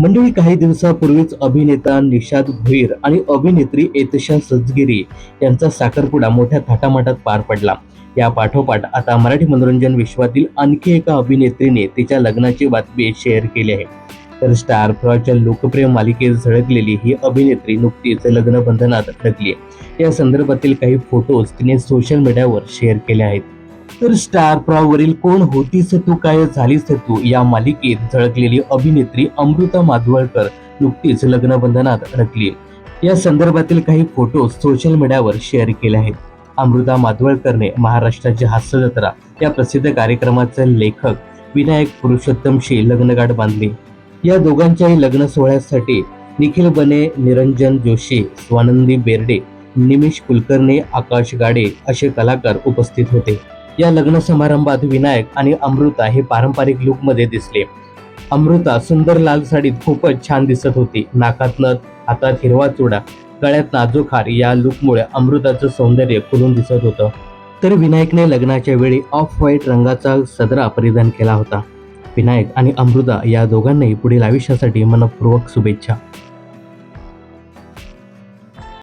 मंडळी काही दिवसापूर्वीच अभिनेता निषाद भोईर आणि अभिनेत्री एतशा सजगिरी यांचा साखरपुडा मोठ्या थाटामाटात पार पडला. या पाठोपाठ आता मराठी मनोरंजन विश्वातील आणखी एका अभिनेत्रीने तिच्या लग्नाची बातमी शेअर केली आहे. तर स्टार प्रवाहच्या लोकप्रिय मालिकेत झळकलेली ही अभिनेत्री नुकतीच लग्न बंधनात अडकली या संदर्भातील काही फोटोज तिने सोशल मीडियावर शेअर केले आहेत. तर स्टार प्रॉवरील कोण होतीस तू काय झालीस तू या मालिकेत झळकलेली अभिनेत्री अमृता माधवळकर नुकतीच लग्नबंधनात अडकली. या संदर्भातील काही फोटो सोशल मीडियावर शेअर केले आहेत. अमृता माधवळकरने महाराष्ट्राची हास्य जत्रा या प्रसिद्ध कार्यक्रमाचे लेखक विनायक पुरुषोत्तमशी लग्नगाठ बांधली. या दोघांच्याही लग्न सोहळ्यासाठी निखिल बने निरंजन जोशी स्वानंदी बेर्डे निमिष कुलकर्णी आकाश गाडे असे कलाकार उपस्थित होते. या लग्न समारंभात विनायक आणि अमृता हे पारंपरिक लुकमध्ये दिसले. अमृता सुंदर लाल साडीत खूपच छान दिसत होती. नाकात नथ हातात हिरवा चुडा गळ्यात नाजोखार या लुकमुळे अमृताचं सौंदर्य खुलून दिसत होतं. तर विनायकने लग्नाच्या वेळी ऑफ व्हाईट रंगाचा सदरा परिधान केला होता. विनायक आणि अमृता या दोघांनाही पुढील आयुष्यासाठी मनपूर्वक शुभेच्छा.